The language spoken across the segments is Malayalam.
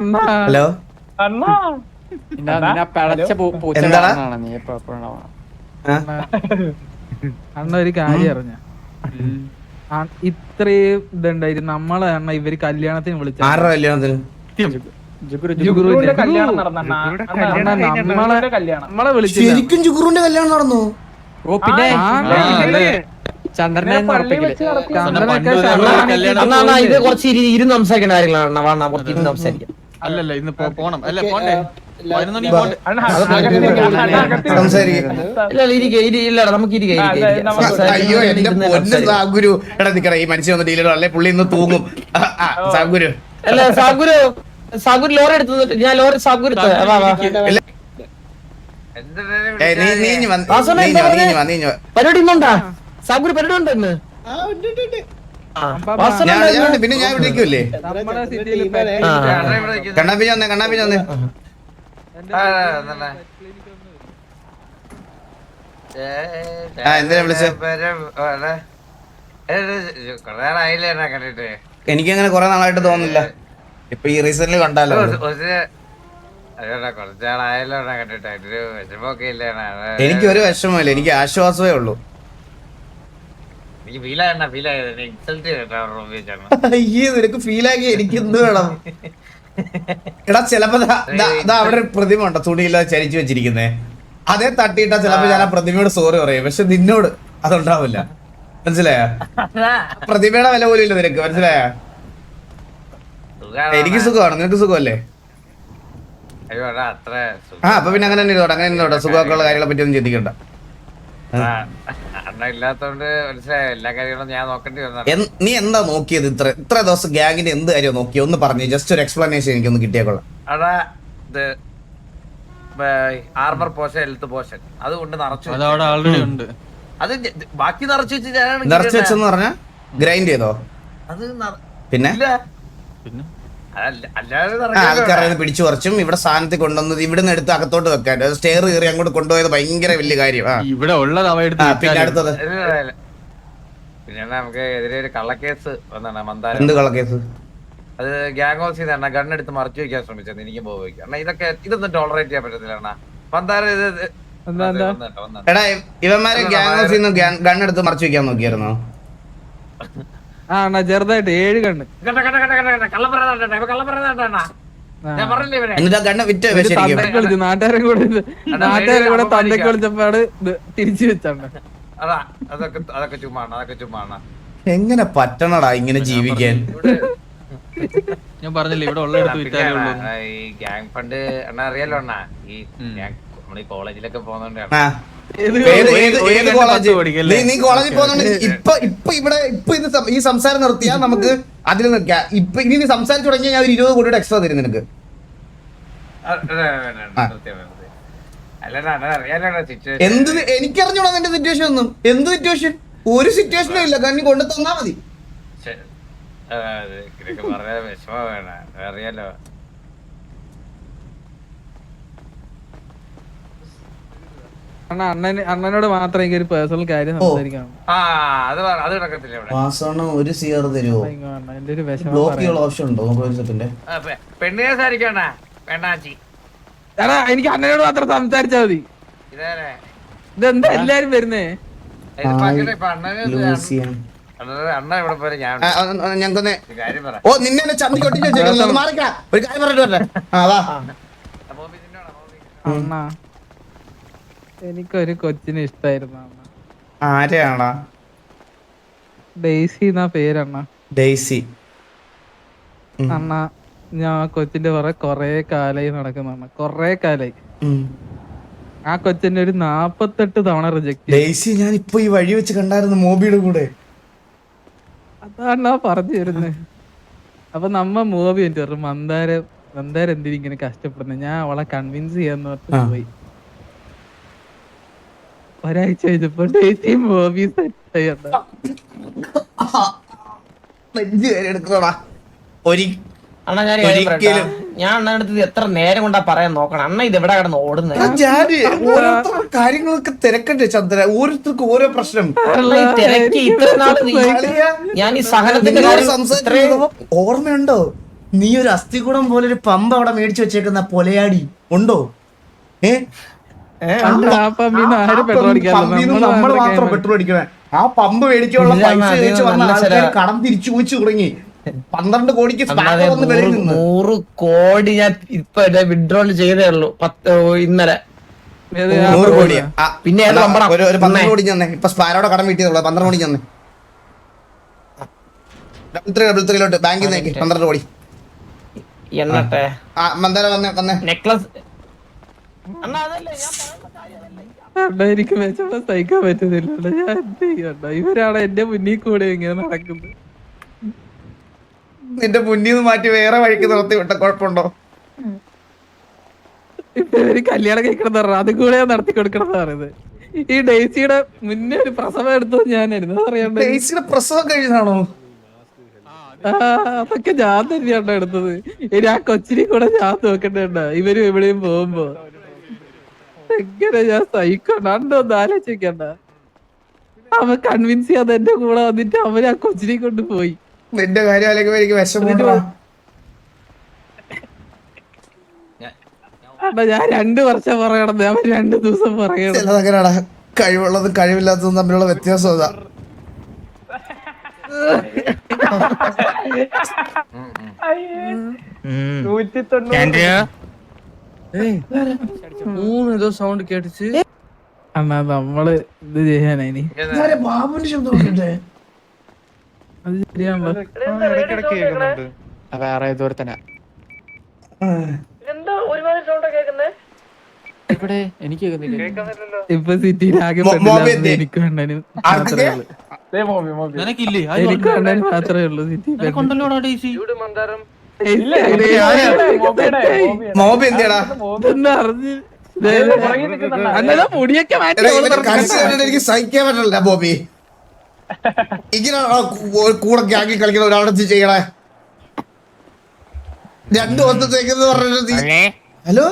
ഹലോ? അന്നൊരു എന്താടാ? അണ്ണ ഒരു കാര്യം അറിഞ്ഞ. ഇത്രയും ഇതുണ്ടായിരുന്നു നമ്മളെ അണ്ണ ഇവർ കല്യാണത്തിന് വിളിച്ച ആരുടെ കല്യാണത്തിന്? ജുഗുരു ജുഗുറുവിന്റെ കല്യാണം നടന്നണ്ണ. അണ്ണാ നമ്മളെ കല്യാണം. നമ്മളെ വിളിച്ചില്ല ശരിക്കും ജുഗുറുന്റെ കല്യാണം നടന്നു? ഓ പിന്നെ ആ, ആ, അതെ. ചന്ദ്രനെ പള്ളി ഉറപ്പിക്കില്ലേ? വെച്ച് നടത്തിയ ചന്ദ്രനൊക്കെ പണ്ട് അണ്ണാ അണ്ണാ ഇത് കുറച്ച് ഇരി- ഇരുന്ന് സംസാരിക്കേണ്ട കാര്യങ്ങളാണ്. അണ്ണാ വാ കുറച്ച് ഇരുന്ന് സംസാരിക്കാം. അല്ലല്ല ഇന്ന് പോണം അല്ല പോണ്ടേ അയ്യോ എന്റെ പൊന്ന് സാഗുരു എടാ നിക്കട ഈ മനുഷ്യൻ വന്ന് ഡീലർ അല്ലെ പുള്ളി ഇന്ന് തൂങ്ങും സാഗുരു അല്ല സാഗുരു സാഗുരു ലോറി എടുത്തത് ഞാൻ ലോറി സാഗുരു. പരിപാടി ഇന്നുണ്ടാ സാഗുരു പരിപാടി ഉണ്ടോ ഇന്ന് പിന്നെ ഞാൻ ഇവിടെ ഇരിക്കൂലേ? നമ്മുടെ സിറ്റിയിൽ ആ. കണ്ണാപ്പി വന്നേ കണ്ണാപ്പി വന്നേ. ആ, എന്തിനാ കണ്ടിട്ട്. എനിക്കങ്ങനെ കുറെ നാളായിട്ട് തോന്നുന്നില്ല. ഇപ്പൊ ഈ റീസെന്റ് കണ്ടാലോ എനിക്ക് ഒരു വിഷമമില്ല എനിക്ക് ആശ്വാസമേ ഉള്ളൂ. അയ്യേ നിനക്ക് ഫീൽ ആക്കി എനിക്ക് എന്ത് വേണം? എടാ ചിലപ്പോ അവിടെ പ്രതിമ ഉണ്ടോ? തുണിയില്ലാതെ ചരിച്ചു വെച്ചിരിക്കുന്നേ. അതേ തട്ടിയിട്ടാ ചിലപ്പോ ഞാൻ ആ പ്രതിമയോട് സോറി പറയും. പക്ഷെ നിന്നോട് അതുണ്ടാവില്ല. മനസ്സിലായ? പ്രതിമയുടെ വില പോലും ഇല്ല നിനക്ക്. മനസ്സിലായ? എനിക്ക് സുഖമാണ്. നിനക്ക് സുഖമല്ലേ? ആ അപ്പൊ പിന്നെ അങ്ങനെ തന്നെ ഇരുന്നോട്ടെ അങ്ങനെ ഇരുന്നോട്ടെ സുഖമൊക്കെ ഉള്ള കാര്യങ്ങളെ പറ്റി ഒന്നും ചിന്തിക്കണ്ട. നീ എന്താ നോക്കിയത് ഇത്ര ഇത്ര ദിവസം ഗ്യാങ്ങിന്റെ എന്ത് കാര്യം നോക്കി ഒന്ന് പറഞ്ഞു ജസ്റ്റ് ഒരു എക്സ്പ്ലനേഷൻ എനിക്കൊന്ന് കിട്ടിയേക്കൊള്ളാം അടാ ഇത് ആർമർ പോഷൻ ഹെൽത്ത് പോഷൻ അത് കൊണ്ട് നിറച്ചു അത് അവിടെ ഉണ്ട്. അത് ബാക്കി നിറച്ചു വെച്ച് നിറച്ചു വെച്ചെന്ന് പറഞ്ഞാ ഗ്രൈൻഡ് ചെയ്തോ? അത് പിന്നെ? ഇല്ല. പിന്നെ? ആൾക്കാരെ. പിടിച്ചു കുറച്ചും ഇവിടെ സ്ഥാനത്ത് കൊണ്ടുവന്നത് ഇവിടുന്ന് എടുത്ത് അകത്തോട്ട് വെക്കാൻ. സ്റ്റെയർ കയറി അങ്ങോട്ട് കൊണ്ടുപോയത് ഭയങ്കര വലിയ കാര്യം. ഇവിടെ ഉള്ളത് അവ പിന്നെ. അടുത്തത്. പിന്നെ നമുക്ക് എതിരെ ഒരു കള്ളക്കേസ് വന്നാണ് മന്ദാരം. എന്ത് കള്ളക്കേസ്? അത് ഗ്യാങ് ഹൗസ് ചെയ്താണ് ഗൺ എടുത്ത് മറച്ചു വെക്കാൻ ശ്രമിച്ചത് എനിക്ക് അണ്ണാ ഇതൊക്കെ ഇതൊന്നും ടോളറേറ്റ് ചെയ്യാൻ പറ്റത്തില്ല അണ്ണാ. മന്ദാരം ഇത്. എടാ ഇവന്മാരെ ഗ്യാങ് ഹൗസിൽ നിന്ന് ഗൺ എടുത്ത് മറച്ചു വെക്കാൻ നോക്കിയായിരുന്നോ? ആ അണ്ണാ ചെറുതായിട്ട് ഏഴ് കണ്ണ്. എന്നിട്ട് ആ വിറ്റ് ശരിക്കും തന്തയ്ക്ക് വിളിച്ചു നാട്ടുകാരെ കൂടെ നാട്ടുകാരെ കൂടെ തന്തയ്ക്ക് ഇത് തിരിച്ചു അതാ അതൊക്കെ അതൊക്കെ ചുമ്മാണ് അതൊക്കെ ചുമ്മാണ്. എങ്ങനെ പറ്റണടാ ഇങ്ങനെ ജീവിക്കാൻ? ഞാൻ പറഞ്ഞില്ലേ ഇവിടെ ഉള്ള എടുത്ത് വിറ്റാലേ ഉള്ളൂ എന്ന്. ഈ ഗ്യാങ് ഫണ്ട് അണ്ണാ അറിയാലോ അണ്ണാ? ഈ ഞാൻ നമ്മളീ കോളേജിലൊക്കെ പോകുന്നോണ്ടാണ്. ആ. നീ കോളേജിൽ പോകുന്നുണ്ട് ഇപ്പൊ ഇപ്പൊ ഇവിടെ ഇപ്പൊ ഇത് ഈ സംസാരം നിർത്തിയാ നമുക്ക് അതിൽ നിൽക്കാം ഇപ്പൊ ഇനി നീ സംസാരിച്ചു തുടങ്ങിയാൽ ഞാൻ ഒരു ഇരുപത് കോടിയുടെ എക്സ്ട്രാ തരും നിനക്ക്. എന്ത് എനിക്കറിഞ്ഞൂടാ നിന്റെ സിറ്റുവേഷൻ ഒന്നും. എന്ത് സിറ്റുവേഷൻ ഒരു സിറ്റുവേഷനും ഇല്ല. കണ്ണി കൊണ്ടു തന്നാ മതി. അറിയാലോ അണ്ണ അണ്ണന് അണ്ണനോട് മാത്രം എനിക്ക് ഒരു പേഴ്സണൽ കാര്യം. സംസാരിക്കണം. ആ അത് പറ- ഇവിടെ. വാസവണ്ണ ഒരു സിയർ തരുമോ എന്റെ ഒരു വിഷമം ഓപ്ഷൻ ഉണ്ടോ പെണ്ണിനെ സാരിക്കണ വേണ്ടാച്ചി എടാ എനിക്ക് അണ്ണനോട് മാത്രം സംസാരിച്ചാ മതി. ഇതേ ഇതെന്താ എല്ലാരും വരുന്നേ? ഞങ്ങൾക്കൊന്ന് കാര്യം പറ. ഓ നിന്നെ ചന്തി കൊട്ടി വെച്ചേക്കുന്നു മാറിക്കാ ഒരു കാര്യം പറഞ്ഞിട്ട് വരട്ടെ. ആ വാ. അണ്ണ എനിക്കൊരു കൊച്ചിനെ ഇഷ്ടായിരുന്നു ആരെയാണോ ആരെയാണാ ഡെയ്സി എന്നാ പേരണ്ണ. ഡെയ്സി. അണ്ണ ഞാൻ ആ കൊച്ചിന്റെ പുറകെ കൊറേ കാലായി നടക്കുന്ന അണ്ണ. കൊറേ കാലായി. ആ കൊച്ചിന്റെ ഒരു നാപ്പത്തെട്ട് തവണ റിജക്ട് ഡെയ്സി ഞാൻ ഇപ്പൊ ഈ വഴി വെച്ച് കണ്ടായിരുന്നു മോബിയുടെ കൂടെ. അതാണ് പറഞ്ഞു തരുന്നേ അപ്പൊ നമ്മ മൂവി എന്റെ പറഞ്ഞു മന്ദാരം മന്ദാരം എന്തിനും ഇങ്ങനെ കഷ്ടപ്പെടുന്നത് ഞാൻ അവളെ കൺവിൻസ് ചെയ്യാന്ന്. പറഞ്ഞു പോയി. ഒരാഴ്ച കഴിഞ്ഞപ്പോ ഡേറ്റി മൂവി സെറ്റ് എടുക്കണോടാ. അണ്ണാ ഞാൻ ഒരു കാര്യം പറയട്ടെ? ഒരിക്കലും. ഞാൻ അടുത്ത് ഇത് എത്ര നേരം കൊണ്ടാ പറയാൻ നോക്കണം. അണ്ണ ഇത് എവിടെ കിടന്ന് ഓടുന്നത് ഞാൻ ഓരോരുത്തരുടെ കാര്യങ്ങളൊക്കെ തിരക്കട്ടെ ചന്ദ്ര? ഓരോരുത്തർക്കും ഓരോ പ്രശ്നം. അണ്ണാ ഈ തിരക്കി ഇത്ര നാൾ നീ- അളിയാ, ഞാൻ ഈ സഹനത്തിന്റെ കാര്യം ഇത്രയും ഓർമ്മയുണ്ടോ? നീ ഒരു അസ്ഥികൂടം പോലെ ഒരു പമ്പ് അവിടെ മേടിച്ചു വെച്ചേക്കുന്ന പൊലയാടി. ഉണ്ടോ? ഏ? നമ്മൾ മാത്രം പെട്രോൾ അടിക്കണേ. ആ പമ്പ് മേടിക്കാനുള്ള പൈസ വന്ന ആൾക്കാർ കടം തിരിച്ചു ചോദിച്ചു തുടങ്ങി. പന്ത്രണ്ട് കോടിക്ക് നൂറ് കോടി ഞാൻ ഇപ്പൊ വിഡ്രോൾ ചെയ്തേ ഉള്ളൂ. പത്ത് ഇന്നലെ. നൂറ് കോടിയാ? പിന്നെ? ഒരു പന്ത്രണ്ട്. കോടി തന്നെ ഇപ്പൊ സ്പാരോടെ കടം വീട്ടിയതുള്ള പന്ത്രണ്ട് കോടി തന്നെ ഡബിൾ ത്രീ ഡബിൾ ത്രീയിലോട്ട് ബാങ്കിൽ നിന്ന് പന്ത്രണ്ട് കോടി. എണ്ണട്ടെ ആ മന്ദാര വന്നേ വന്നേ. നെക്ലസ് അണ്ണാ അതല്ലേ ഞാൻ അണ്ണാ, എനിക്ക് മെച്ചപ്പോ സഹിക്കാൻ പറ്റുന്നില്ല. ഞാൻ എന്ത് ചെയ്യണ്ട ഇവരാണ് എന്റെ മുന്നിൽ കൂടെ ഇങ്ങനെ നടക്കുന്നത്. നിന്റെ മുന്നിൽ നിന്ന് മാറ്റി വേറെ വഴിക്ക് നിർത്തി വിട്ട കുഴപ്പമുണ്ടോ? ഇവർ കല്യാണം കഴിക്കണം എന്ന് പറഞ്ഞു അതും കൂടെ ഞാൻ നടത്തി കൊടുക്കണം എന്ന് പറയുന്നത്. ഈ ഡേസിയുടെ മുന്നേ ഒരു പ്രസവം എടുത്തത് ഞാനായിരുന്നു അറിയാണ്ട് ഡേസിയുടെ പ്രസവം കഴിഞ്ഞാണോ ആ അതൊക്കെ ഞാൻ തന്നെയാണ് എടുത്തത്. ഇനി ആ കൊച്ചിനെ കൂടെ ഞാൻ നോക്കണ്ടേണ്ട ഇവരും എവിടെയും പോകുമ്പോ. എങ്ങനെ ഞാൻ സഹിക്കണ്ട ആലോചിക്കണ്ട. അവൻ കൺവിൻസ് ചെയ്യാതെ എന്റെ കൂടെ വന്നിട്ട് അവൻ ആ കൊച്ചിനെ കൊണ്ട് പോയി നിന്റെ കാര്യം എനിക്ക് ഞാൻ രണ്ടു വർഷം പറയണത് അവൻ രണ്ടു ദിവസം പറയണത് കഴിവുള്ളതും കഴിവില്ലാത്തതും തമ്മിലുള്ള വ്യത്യാസം അതാ നൂറ്റി തൊണ്ണൂറ് മൂന്ന് ഏതോ സൗണ്ട് കേട്ടിച്ച്. അണ്ണാ നമ്മൾ ഇത് ചെയ്യാനായി ഇനി. ബാബുവിന്റെ ശബ്ദം അത് ശരിയാണല്ലോ. വേറെ ഏതോ തന്നെ ഇവിടെ എനിക്ക് കേൾക്കുന്നില്ല. ഇപ്പൊ സിറ്റിയിൽ ആകെ എനിക്കും? മാത്രമേ ഉള്ളൂ. എനിക്കും മാത്രമേ സിറ്റി കൊണ്ടല്ലോടാ മോബി എന്തിയാടാ? മുടിയൊക്കെ എനിക്ക് സഹിക്കാൻ പറ്റില്ല ബോബി. ഇങ്ങനെ കൂടെ ഗ്യാങ്ങി കളിക്കുന്ന ഒരാളെ ചെയ്യണേ? രണ്ടു പറഞ്ഞിട്ട് ഹലോ?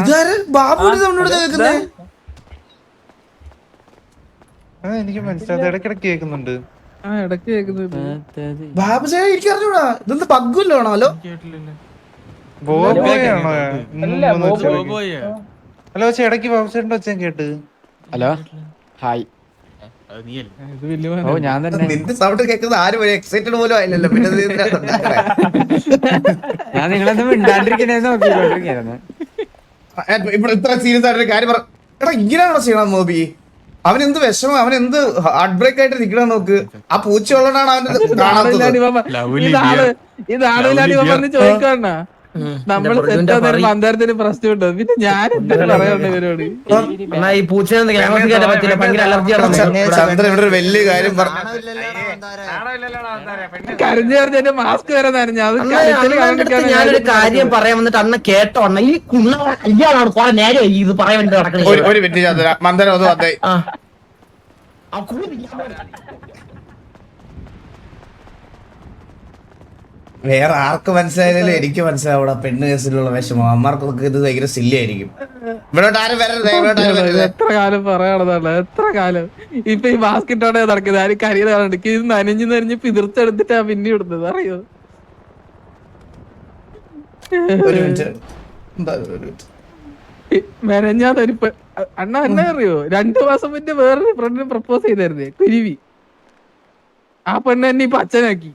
ഇതാര്? ബാബുവിന്റെ സൗണ്ട് കേൾക്കുന്നേ എനിക്ക് മനസ്സിലായത് ഇടയ്ക്കിടയ്ക്ക് കേൾക്കുന്നുണ്ട്. എനിക്ക് അറിഞ്ഞൂടാ. ഹലോ? ഹലോ പക്ഷെ ഇടയ്ക്ക് ബാബുചേട്ടന്റെ ഒച്ചയും കേട്ട്. ഹലോ? ഹായ്. അത് നീയല്ലേ? ഇത് വലിയ ഓ ഞാൻ തന്നെ. നിന്റെ സൗണ്ട് കേൾക്കുന്നത് ആരും ഒരു എക്സൈറ്റഡ് പോലും ആയില്ലല്ലോ. പിന്നെ? ഞാൻ നിങ്ങളെന്താ മിണ്ടാണ്ടിരിക്കണേന്ന് നോക്കിക്കൊണ്ടിരിക്കുന്നു ഇവിടെ ഇത്ര സീരിയസ് ആയിട്ടൊരു കാര്യം പറ എടാ ഇങ്ങനെയാണോ ചെയ്യണം നോബി അവൻ എന്ത് വിഷമം? അവൻ എന്ത് ഹാർട്ട് ബ്രേക്ക് ആയിട്ട് നിൽക്കണം നോക്ക്. ആ പൂച്ചയുള്ളതാണ് അവൻ കാണാത്തത്. ഇതാണ് ഇതാണ് ഇതാണ് ഇതാണ് ഇതാണ് ഇതാണ് ഇല്ലാണ്ട് ഇവൻ Lovely പറഞ്ഞ് ചോദിക്കണ മന്ദാരത്തിന് പ്രശ്നമുണ്ടോ പിന്നെ ഞാൻ ഇവരോട് ഈ പൂച്ചയൊന്നും ഗ്രാമത്തിൽ കയറ്റാൻ പറ്റില്ല. ഭയങ്കര അലർജിയാണ് ചന്ദ്രൻ ഇവിടെ ഒരു വലിയ കാര്യം കരഞ്ഞു കരഞ്ഞ് എന്റെ മാസ്ക് വരെ നനഞ്ഞു. അത് ഞാനൊരു കാര്യം പറയാൻ വന്നിട്ട് അന്ന് കേട്ടോ. അണ്ണ ഈ കുന്ന കല്യാണാണ് കുറെ നേരെ ഇത് പറയാൻ വേണ്ടി നടക്കുന്നത് ഒരു മിനിറ്റ് ചന്ദ്ര. മന്ദരം അത് വന്നേ. ആ. ആ വേറെ ആർക്ക് മനസ്സിലായാലും എനിക്ക് മനസ്സിലാവൂടാ. പെണ്ണ് കേസിലുള്ള വിഷമം. അമ്മമാർക്കൊക്കെ ഇത് ഭയങ്കര സില്ലായിരിക്കും ഇവിടോട്ട് ആരും വരരുത്? ഇവിടോട്ട് ആരും വരരുത്? എത്ര കാലം പറയണതല്ല എത്ര കാലം? ഇപ്പൊ ഈ ബാസ്കറ്റോടെ നടക്കുന്നത്. ആരും കരിയത് കാണുന്നുണ്ട് ഇത് നനഞ്ഞു നനഞ്ഞ് പിതിർത്തെടുത്തിട്ടാ പിന്നെ ഇടുന്നത്. അറിയോ? ഒരു മിനിറ്റ്. ഒരു മിനിറ്റ്. മെനഞ്ഞാതൊരു അണ്ണ എന്നെ അറിയോ? രണ്ടു മാസം മുന്നേ വേറൊരു ഫ്രണ്ടിന് പ്രപ്പോസ് ചെയ്തായിരുന്നേ കുരുവി. ആ പെണ്ണ് എന്നെ ഇപ്പൊ അച്ഛനാക്കി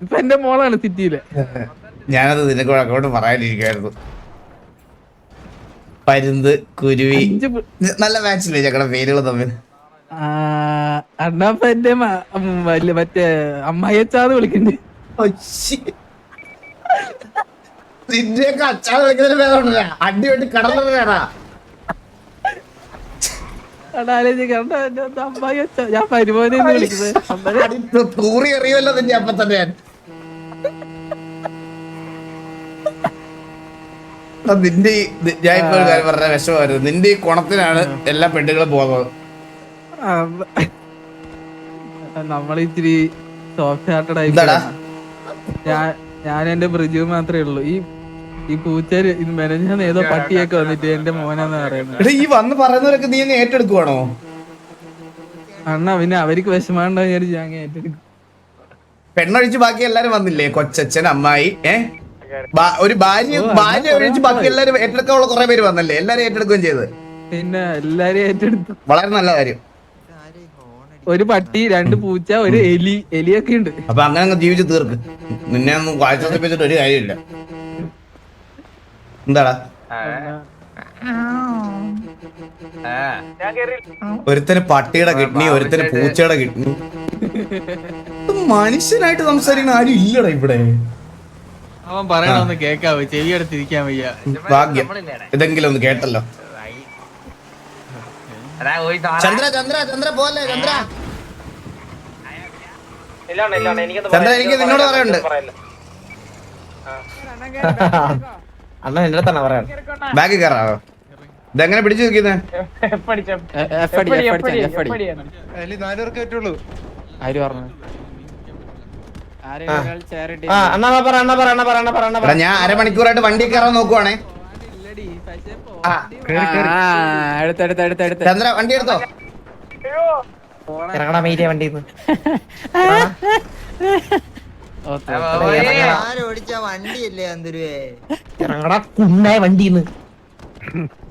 ഇപ്പൊ എന്റെ മോളാണ് സിറ്റിയിലെ. ഞാനത് നിനക്ക് അങ്ങോട്ട് പറയാനിരിക്കായിരുന്നു പരുന്ത് കുരുവി നല്ല മാച്ചില്ലേ ഞങ്ങളുടെ പേരുകൾ തമ്മിൽ ആ, അണ്ണ ഇപ്പൊ എന്റെ മ- ഉം, വല്യ മറ്റേ അമ്മായിച്ചാന്ന് വിളിക്കുന്നുണ്ട് നിന്റെയൊക്കെ അച്ചാന്ന് വിളിക്കുന്നതിന് പേരുണ്ടല്ല. അടി വെട്ടി കടന്നവരാടാ അണ്ണാ ആലോചിക്കണ്ട എന്റെ അമ്മായി അച്ഛ ഞാൻ പരിമോനെ വിളിക്കുന്നത്. തൂറി നിന്റെ അപ്പൊ തന്നെ ഞാൻ. നിന്റെ ഞാൻ ഇപ്പൊ ഒരു പറഞ്ഞ വിഷമായിരുന്നു നിന്റെ ഈ കുണത്തിനാണ് എല്ലാ പെണ്ണുകളും പോകുന്നത്. നമ്മൾ സോഫ്റ്റ് ഹാർട്ടഡ് ആയി ഞാൻ ഞാൻ എന്റെ ബ്രിജു മാത്രമേ ഉള്ളൂ. ഈ ഈ പൂച്ചേര് ഇത് മെനഞ്ഞാന്ന് ഏതോ പട്ടിയൊക്കെ വന്നിട്ട് എന്റെ മോനാന്ന് പറയുന്നത്. എടാ ഈ വന്ന് പറയുന്നവരൊക്കെ നീ അങ്ങ് ഏറ്റെടുക്കുവാണോ? അണ്ണ പിന്നെ അവർക്ക് വിഷമാണ്ടോ വിചാരിച്ച് ഞാൻ അങ്ങ് ഏറ്റെടുക്കും. പെണ്ണൊഴിച്ച് ബാക്കി എല്ലാരും വന്നില്ലേ? കൊച്ചച്ഛൻ അമ്മായി ഏ? ബാ- ഒരു ഭാര്യ ഭാര്യ ഒഴിച്ച് ബാക്കി എല്ലാരും ഏറ്റെടുക്കാനുള്ള കുറെ പേര് വന്നല്ലേ? എല്ലാരും ഏറ്റെടുക്കുകയും ചെയ്ത്. പിന്നെ എല്ലാരും ഏറ്റെടുത്തു. വളരെ നല്ല കാര്യം. ഒരു പട്ടി രണ്ട് പൂച്ച ഒരു എലി എലിയൊക്കെ ഉണ്ട്. അപ്പൊ അങ്ങനെ അങ്ങ് ജീവിച്ച് തീർക്ക്. നിന്നെ ഒന്നും വായിച്ചു ഒരു കാര്യമില്ല. എന്താടാ? ഒരുത്തന് പട്ടിയുടെ കിഡ്നി ഒരുത്തന് പൂച്ചയുടെ കിഡ്നി. മനുഷ്യനായിട്ട് സംസാരിക്കുന്ന ആരും ഇല്ലടാ ഇവിടെ. അവൻ പറയണമെന്ന് കേക്കാവോ? ചെവി എടുത്തിരിക്കാൻ വയ്യ ഭാഗ്യം. ഇതെങ്കിലും ഒന്ന് കേട്ടല്ലോ. ചന്ദ്ര ചന്ദ്ര ചന്ദ്ര പോലെ ചന്ദ്ര. ചന്ദ്ര എനിക്ക് നിന്നോട് പറയാനുണ്ട്. അണ്ണ എന്റെ തന്നെ പറയാൻ. ബാഗ് കയറാവോ ഇതെങ്ങനെ പിടിച്ചു നിൽക്കുന്നത് ഞാൻ അരമണിക്കൂറായിട്ട് വണ്ടി കയറാൻ നോക്കുവാണേ. ആ ആ എടുത്ത് എടുത്ത് എടുത്ത് എടുത്ത്. ചന്ദ്ര വണ്ടി എടുത്തോ? ഇറങ്ങടാ മീരിയ വണ്ടി. ആരോടിച്ച വണ്ടിയല്ലേ അന്തരുവേ? ഇറങ്ങടാ വണ്ടിന്ന്.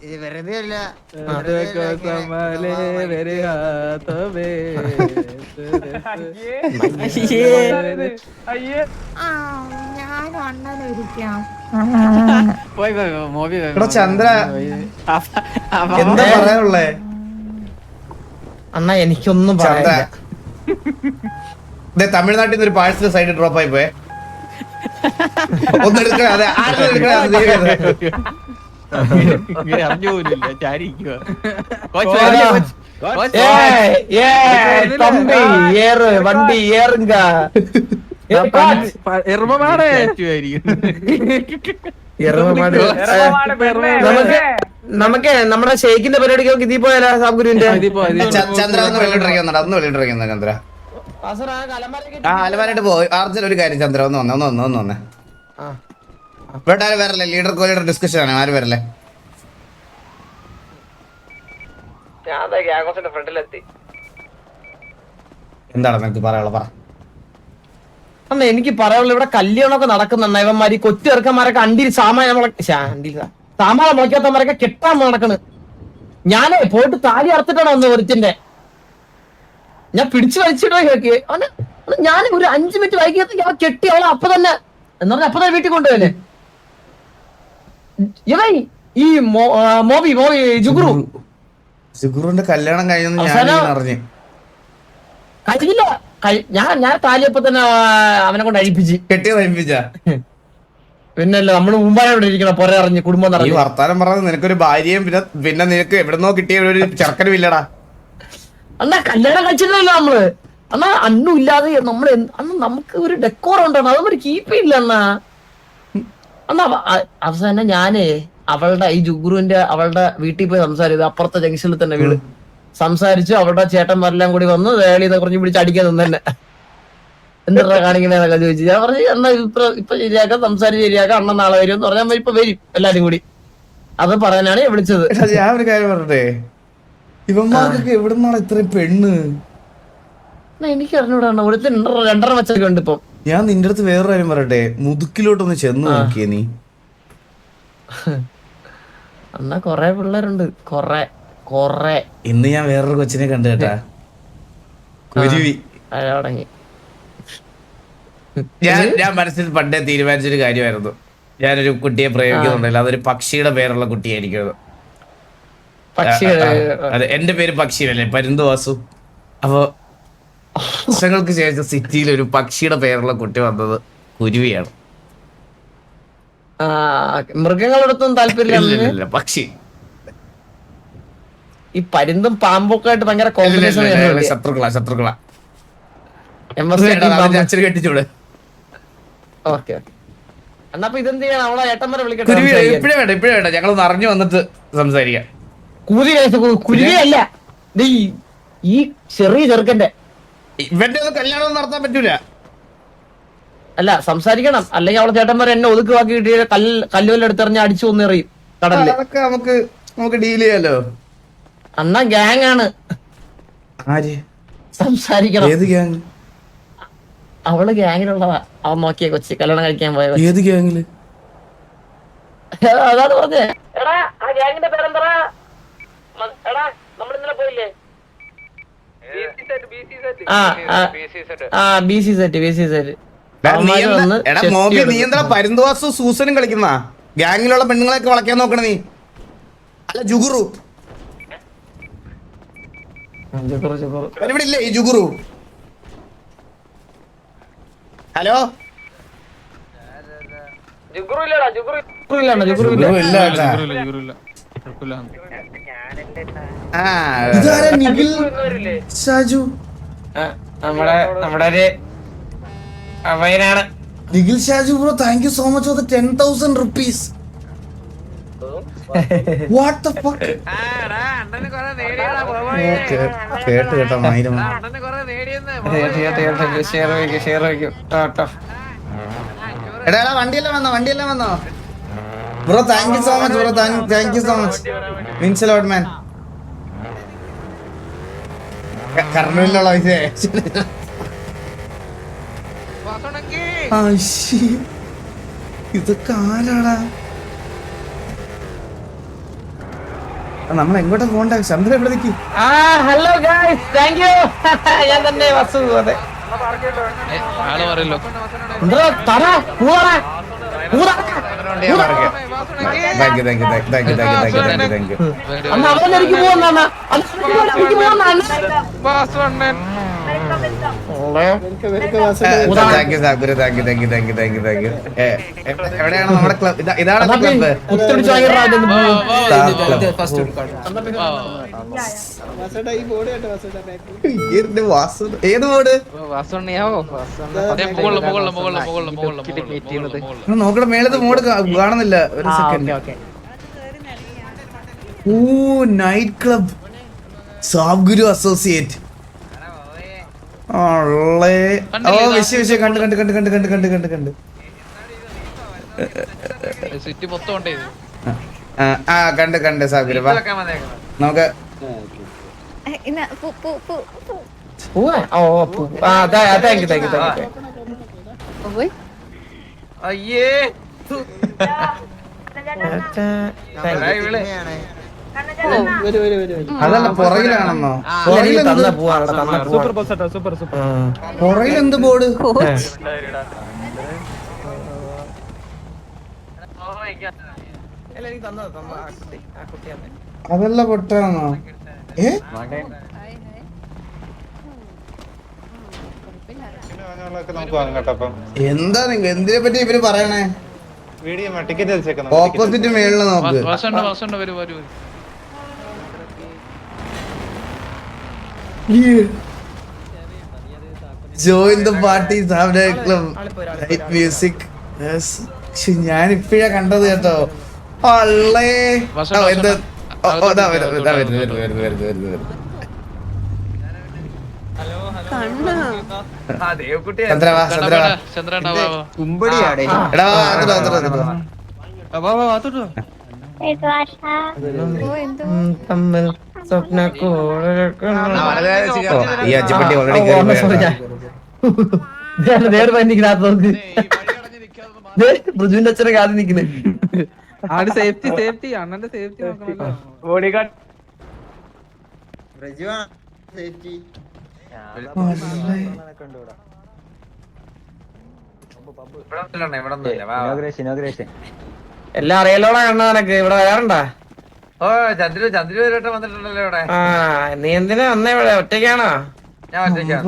ഇത് വെറുതെ അല്ല ചന്ദ്ര. എന്താ പറയാനുള്ളേ? അണ്ണാ എനിക്കൊന്നും പറയാ തമിഴ്നാട്ടിൽ നിന്ന് ഒരു പാഴ്സൽ സൈഡ് ഡ്രോപ്പ് ആയി പോയെ ഒന്ന് എടുക്കണേ അതെ ആരും എടുക്കണേ അത് നീ എടുക്കരുത്. ഇങ്ങനെ അറിഞ്ഞു പോലില്ല ചാരിക്കുക ஏய், ஏய், தம்பி ஏறு வண்டி ஏறுங்க ஏய், coach. എറുമമാടേ എറുമ മാട്. എറണാകുളം പെണ്ണേ, നമുക്ക് പെണ്ണേ. നമുക്ക് നമ്മുടെ ഷെയ്ക്കിന്റെ പരിപാടിക്ക് നമുക്ക് ഇതിൽ പോയാലോ സാബ്ഗുരുവിന്റെ ഇതിപ്പോ ച- ചന്ദ്ര ഒന്ന് വെള്ളിട്ടിറങ്ങി വന്നടാ ഒന്ന് വെള്ളിട്ടിറങ്ങി വന്ന ചന്ദ്ര ആ അലമാരായിട്ട് പോയി. അർജുൻ ഒരു കാര്യം ചന്ദ്ര ഒന്ന് വന്നു ഒന്ന് വന്നു ഒന്ന് വന്നേ. ഇവിടെ ആരും വരല്ലേ. ലീഡർ കോ ലീഡർ ഡിസ്കഷൻ ആണ്. ആര് വരല്ലേ. എന്താണ് നിനക്ക് പറയാനുള്ള പറ. എനിക്ക് പറയാനുള്ള ഇവിടെ കല്യാണമൊക്കെ നടക്കുന്നുണ്ട്. ഇവന്മാര് കൊച്ചു ചെറുക്കന്മാരൊക്കെ അണ്ടിയിൽ സാമാന സാമാന മുളയ്ക്കാത്തമാരൊക്കെ കെട്ടാൻ നടക്കണ്. ഞാനേ പോയിട്ട് താലി അറുത്തിട്ടാണ് ഒന്ന് ഒരുത്തിന്റെ ഞാൻ പിടിച്ചു വലിച്ചിട്ട് കേക്ക് അവന് ഞാൻ ഒരു അഞ്ചു മിനിറ്റ് വൈകിയത്തേക്ക് അവൻ കെട്ടി അവളെ അപ്പൊ തന്നെ. എന്ന് പറഞ്ഞ അപ്പൊ തന്നെ വീട്ടിൽ കൊണ്ടുപോയല്ലേ? ഇവൻ ഈ മോബി മോബി ജുഗുറു. ജുഗുറുന്റെ കല്യാണം കഴിഞ്ഞു ഞാൻ അവസാനം- ഇങ്ങനെ അറിഞ്ഞു. കഴിയില്ല കഴി- ഞാൻ ഞാൻ താലിയപ്പോ തന്നെ അവനെ കൊണ്ട് അഴിപ്പിച്ച്. കെട്ടിയ അഴിപ്പിച്ച. പിന്നല്ല നമ്മൾ മുമ്പാണ് ഇവിടെ ഇരിക്കണം പൊര അറിഞ്ഞ് കുടുംബം നടന്നു വർത്താനം പറഞ്ഞത് നിനക്കൊരു ഭാര്യയും പിന്നെ പിന്നെ നിനക്ക് എവിടെന്നോ കിട്ടിയ ഒരു ചെറുക്കനും ഇല്ലടാ. അണ്ണാ കല്യാണം കഴിച്ചില്ലല്ലോ നമ്മൾ. അണ്ണാ അന്നും ഇല്ലാതെ നമ്മൾ അന്ന് നമുക്ക് ഒരു ഡെക്കോർ ഉണ്ടാണ് അതൊന്നും ഒരു കീപ്പ് ഇല്ല അണ്ണാ. അണ്ണാ അവ- അ- അവസാനം ഞാനേ അവളുടെ ഈ ജുഗുറുവിന്റെ അവളുടെ വീട്ടിൽ പോയി സംസാരിച്ചത് അപ്പുറത്തെ ജംഗ്ഷനിൽ തന്നെ വീട്. സംസാരിച്ചു അവളുടെ ചേട്ടന്മാരെല്ലാം കൂടി വന്ന് വേളിന്ന് കുറഞ്ഞു പിടിച്ച് അടിക്കാൻ നിന്ന് തന്നെ. എന്താ കാണിക്കണേന്നൊക്കെ ചോദിച്ചു. ഞാൻ പറഞ്ഞു എന്നാ ഇപ്പൊ ഇപ്പൊ ശരിയാക്കാം സംസാരിച്ച് ശരിയാക്കാം അണ്ണൻ നാളെ വരും എന്ന് പറഞ്ഞാൽ ഇപ്പൊ വരും എല്ലാരും കൂടി. അത് പറയാനാണ് ഞാൻ വിളിച്ചത്. ഞാൻ ഒരു കാര്യം പറഞ്ഞേ ഇവന്മാർക്കൊക്കെ എവിടുന്നാണ് ഇത്രയും പെണ്ണ്? എനിക്ക് അറിഞ്ഞൂടാ. ഒരുത്തൻ രണ്ടര വച്ചൊക്കെ ഉണ്ട് ഇപ്പം. ഞാൻ നിന്റെ അടുത്ത് വേറൊരു കാര്യം പറയട്ടെ? മുതുക്കിലോട്ടൊന്ന് ചെന്ന് നോക്കിയേ നീ. എന്നാ കൊറേ പിള്ളേരുണ്ട്. കൊറേ കൊറേ. ഇന്ന് ഞാൻ വേറൊരു കൊച്ചിനെ കണ്ടു കേട്ടാ. കുരുവി. തുടങ്ങി ഞാൻ ഞാൻ മനസ്സിൽ പണ്ടേ തീരുമാനിച്ചൊരു കാര്യമായിരുന്നു. ഞാനൊരു കുട്ടിയെ പ്രയോഗിക്കുന്നുണ്ടല്ലോ അതൊരു പക്ഷിയുടെ പേരുള്ള കുട്ടിയായിരിക്കും അത്. എന്റെ പേര് പക്ഷിയല്ലേ പരുന്ത് വാസു. അപ്പൊ വർഷങ്ങൾക്ക് ശേഷം സിറ്റിയിൽ ഒരു പക്ഷിയുടെ പേരുള്ള കുട്ടി വന്നത് കുരുവിയാണ്. മൃഗങ്ങളോടൊന്നും താല്പര്യമില്ല പക്ഷി. ഈ പരുന്തും പാമ്പൊക്കെ ആയിട്ട് ഭയങ്കര കോമ്പിനേഷൻ ശത്രുക്കളാ ശത്രുക്കളാ. കെട്ടിച്ചൂടെ. ഓക്കെ എന്നാ അപ്പൊ ഇതെന്ത് ചെയ്യണം? അവളെ ഏട്ടന്മാരെ വിളിക്കട്ടെ. ഇപ്പഴേ വേണ്ട ഇപ്പഴേ വേണ്ട. ഞങ്ങൾ അറിഞ്ഞു വന്നിട്ട് സംസാരിക്കാം. കുരുവി കുരുവിയല്ല ഈ- ഈ ചെറിയ ചെറുക്കന്റെ ഇവന്റെ ഒന്നും കല്യാണം നടത്താൻ പറ്റൂല. അല്ല സംസാരിക്കണം. അല്ലെങ്കിൽ അവളെ ചേട്ടന്മാരെ എന്നെ ഒതുക്കുവാക്കി കിട്ടിയ കല്ല് കല്ലുവല്ല എടുത്തെറിഞ്ഞ് അടിച്ചു കൊന്നെറിയും കടലിൽ. അതൊക്കെ നമുക്ക് നമുക്ക് ഡീൽ ചെയ്യാലോ? അന്നാ ഗ്യാങ് ആണ്. ആര്? സംസാരിക്കണം. ഏത് ഗ്യാങ് അവൾ ഗ്യാങ്ങിലുള്ളതാ അവൻ നോക്കിയ കൊച്ചി കല്യാണം കഴിക്കാൻ പോയ. ഏത് ഗ്യാങ്ങിൽ അതാണ് പറഞ്ഞേ. എടാ ആ ഗ്യാങ്ങിന്റെ പേരെന്താ? എടാ നമ്മൾ ഇന്നലെ പോയില്ലേ? B C set B C set എടാ, മോബി. നീ എന്താ പരുന്തുവാസും സൂസനും കളിക്കുന്ന ഗാങ്ങിലുള്ള പെണ്ണുങ്ങളെയൊക്കെ വളയ്ക്കാൻ നോക്കണ നീ. അല്ല ജുഗുറു. ഇവിടെ ഇല്ലേ ഈ ജുഗുറു? ഹലോ? ജുഗുറു ഇല്ലടാ ജുഗുറു ജുഗുറു ഇല്ല ജുഗുറു ഇല്ല. ജുഗുറു ഇല്ല ഇതാരാ ഷാജു നമ്മുടെ നമ്മുടെ ഒരു അവയനാണ് Nikhil Shaju bro thank you so much for ten thousand rupees കേട്ടോ എടാ വണ്ടിയെല്ലാം വന്നോ വണ്ടിയെല്ലാം വന്നോ? Bro thank you so much bro thank you so much wins ലോഡ് മാൻ കർണൂലിലുള്ള. ഇതൊക്കെ ആരാടാ നമ്മൾ എങ്ങോട്ടാ പോണ്ട ചന്ദ്ര എവിടെ നിൽക്കി ആ ഹലോ ഗായ്സ് താങ്ക് യു ഞാൻ തന്നെ വസു അതെ. ആൾ പറയല്ലോ. എന്തോ തറ പൂറ പൂറ സാധനമുണ്ട് ഞാൻ പറയാം thank you thank you thank you thank you thank അണ്ണൻ എവിടെയാണ് നമ്മുടെ ക്ലബ്? ഇതാണ് ഏത് ബോർഡ്? നോക്കണം മേളത് മോഡ് കാണുന്നില്ല ഒരു സെക്കൻഡ് ഓ നൈറ്റ് ക്ലബ് സാബ്ഗുരു അസോസിയേറ്റ് ഓ? വിഷയ വിഷയം കണ്ട് കണ്ട് കണ്ട് കണ്ട് കണ്ട് കണ്ട് കണ്ട് കണ്ട്. മൊത്തം ഉണ്ടേ ഇത്. ആ, കണ്ട് കണ്ട് സാബിര വാ. നമുക്ക് അയ്യേ. അതല്ല പുറകിലാണെന്നോ? പുറകിൽ ബോർഡ്? അതല്ല പൊട്ടാണോ ഏ? എന്താ നിങ്ങ എന്തിനെ പറ്റി ഇവർ പറയണേ? ഓപ്പോസിറ്റ് മേളിൽ നോക്ക്. ജോയിൻ പാർട്ടി മ്യൂസിക് ഞാൻ കണ്ടത് കേട്ടോ. അള്ളേ. എന്താ സ്വപ്നക്കു ഓൾറെഡി നേരെ അച്ഛനെ കാതി നിക്കുന്നു ആണ് സേഫ്റ്റി സേഫ്റ്റി അണ്ണന്റെ സേഫ്റ്റി എല്ലാം അറിയലോടാ കണ്ണ നിനക്ക് ഇവിടെ വരാറുണ്ടാ? ഓ ചന്ദ്രു ചന്ദ്രു വരട്ടെ വന്നിട്ടുണ്ടല്ലോ ഇവിടെ. ആ നീ എന്തിനാ വന്നേ ഇവിടെ? ഒറ്റയ്ക്കാണോ? ഞാൻ ഒറ്റയ്ക്കാണ്.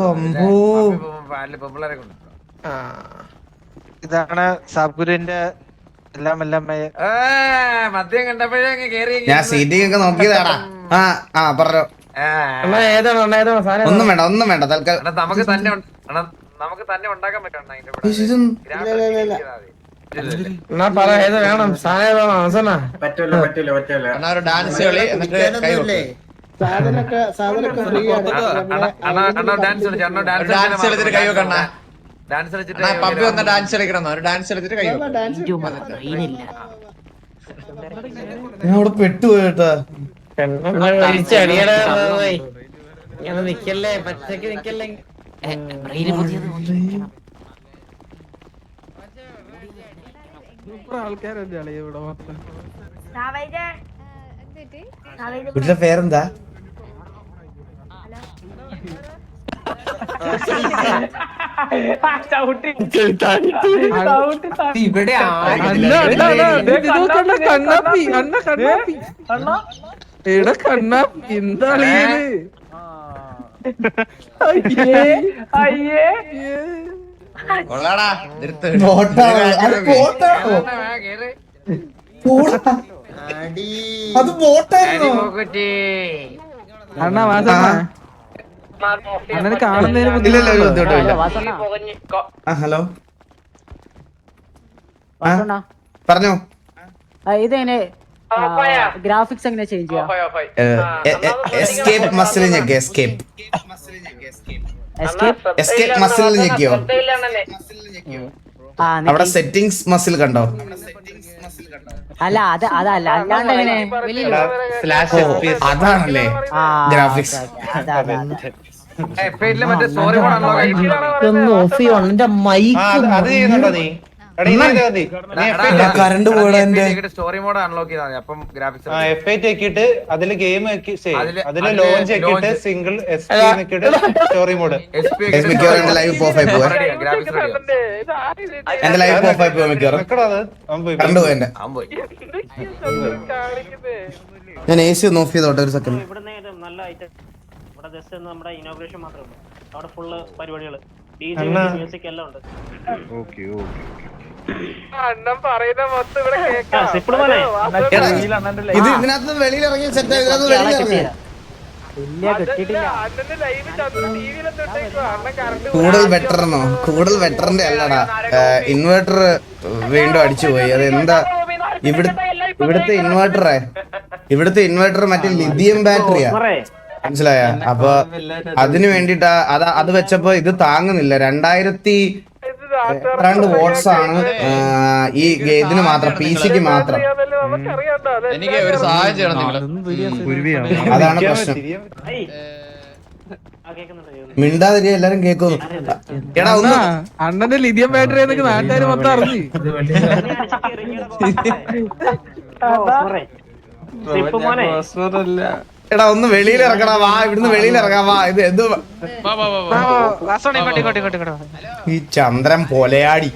പെമ്പിള്ളേരെ കൊണ്ട് ആ. ഇതാണ് സാബ്ഗുരുവിന്റെ എല്ലാം എല്ലാം മദ്യം കണ്ടപ്പോഴേ അങ്ങ് കേറി അങ്ങ് ഞാൻ സീറ്റിങ്ങൊക്കെ നോക്കിയതാടാ. ആ ആ പറഞ്ഞോ. ഒന്നും വേണ്ട ഒന്നും വേണ്ട. തൽക്കാലം നമുക്ക് തന്നെ നമുക്ക് തന്നെ ഉണ്ടാക്കാൻ പറ്റണം എന്നാ പറ ഏത് വേണം? സാധനം ഏതാ? അവസാന പറ്റൂല പറ്റൂല പറ്റൂല. എന്നാ ഒരു ഡാൻസ് കളി എന്നിട്ട് കൈ വെക്ക്. സാധനമൊക്കെ ഫ്രീ ആണ്. നമ്മളെ ഒരു ഡാൻസ് കളിച്ചിട്ട് കൈ വെക്കണ്ണ അണ്ണാ. പപ്പി ഒന്ന് ഡാൻസ് കളിക്കണം ഒരു ഡാൻസ് കളിച്ചിട്ട് കൈ വെക്ക്. ഡാൻസ് ഞാൻ അവിടെ പെട്ടുപോയി കേട്ടാ. ഇങ്ങനെ നിക്കല്ലേ? പച്ചക്ക് നിക്കല്ലേ? ബ്രെയിന് പുതിയത് സൂപ്പർ ആൾക്കാരല്ലേ അളിയ ഇവിടെ മൊത്തം. വീട്ടിലെ പേരെന്താ? ഇവിടെ അണ്ണ അണ്ണ അണ്ണ ദേ ഇത് നോക്ക് അണ്ണ കണ്ണാപ്പി. അണ്ണ? കണ്ണാപ്പി എടാ കണ്ണാപ്പി എന്താ അളിയത് അയ്യേ. കൊള്ളാടാ. അത് ബോട്ടായിരുന്നോ അണ്ണ അണ്ണന് കാണുന്നതിന് ഹലോ. പറഞ്ഞോ. ഇതെങ്ങനെ? ഗ്രാഫിക്സ് എങ്ങനെ ചേഞ്ച് ചെയ്യാം? എസ്കേപ്പ് മസിലിഞ്ഞൊക്കെ എസ്കേപ്പ് എസ്കേപ്പ് എസ്കേപ്പ് എസ്കേപ്പ് മസിൽ ഞെക്കിയോ? ആ അവിടെ സെറ്റിംഗ്സ് മസിൽ കണ്ടോ? അല്ല അത് അതല്ല. അല്ലാണ്ട് എങ്ങനെ? അതാണല്ലേ. ആ ഗ്രാഫിക്സ് ഓഫ് ചെയ്യണം. എന്റെ മൈക്ക് അത് ചെയ്യുന്നുണ്ടോ നീ? കറണ്ട് സ്റ്റോറി മോഡ് അൺലോക്ക് ചെയ്താൽ അപ്പം ഗ്രാഫിക്സ് എഫ് ഐറ്റ് ആക്കിയിട്ട് അതിൽ ഗെയിം അതിൽ ലോഞ്ച് ആക്കിയിട്ട് സിംഗിൾ എസ് പി ആക്കിയിട്ട് സ്റ്റോറി മോഡ് മിക്കവാറും ലൈവ് ഓഫ് ആയി പോവാ. ഗ്രാഫിക്സ് എന്റെ ലൈവ് ഓഫ് ആയി പോവാ മിക്കവാറും. നിക്കടാ പോയി. ഞാൻ എ സി ഒന്ന് ഓഫ് ചെയ്തോട്ടെ ഒരു സെക്കൻഡ് ഇവിടെ നല്ല ഐറ്റം ഇവിടെ ജസ്റ്റ് നമ്മുടെ ഇനോഗ്രേഷൻ മാത്രമേ ഉള്ളൂ. അവിടെ ഫുള്ള് അണ്ണാ. മ്യൂസിക് എല്ലാം ഉണ്ട്. എടാ, ഇത് ഇതിനകത്ത് വെളിയിൽ ഇറങ്ങി സെറ്റ് ഇതിനകത്ത് വെളിയിൽ ഇറങ്ങി കൂടുതൽ ബെറ്ററിന്റെ അല്ലടാ. ഇൻവേർട്ടർ വീണ്ടും അടിച്ചു പോയി. അത് എന്താ? ഇവിടുത്തെ ഇവിടുത്തെ ഇൻവേർട്ടറേ ഇവിടുത്തെ ഇൻവേർട്ടർ മറ്റേ ലിഥിയം ബാറ്ററിയാ മനസ്സിലായ? അപ്പൊ അതിനു വേണ്ടിട്ടാ അത് അത് വെച്ചപ്പോ ഇത് താങ്ങുന്നില്ല. രണ്ടായിരത്തി രണ്ട് വോട്ട്സ് ആണ് ഈ ഇതിന് മാത്രം പി സിക്ക് മാത്രം. എനിക്ക് ഒരു സഹായം ചെയ്യണം അതാണ് പ്രശ്നം. മിണ്ടാതിരി എല്ലാരും കേക്കുന്നു എടാ ഒന്ന് അണ്ണന്റെ ലിഥിയം ബാറ്ററി എന്നൊക്കെ നാട്ടുകാർ മൊത്തം അറിഞ്ഞു. മോനെ. എടാ ഒന്ന് വെളിയിൽ ഇറക്കടാ വാ ഇവിടുന്ന് വെളിയിൽ ഇറങ്ങാ വാ ഇത് എന്ത് വാ വാ വാ വാ ഈ ചന്ദ്രൻ പോലെയാടി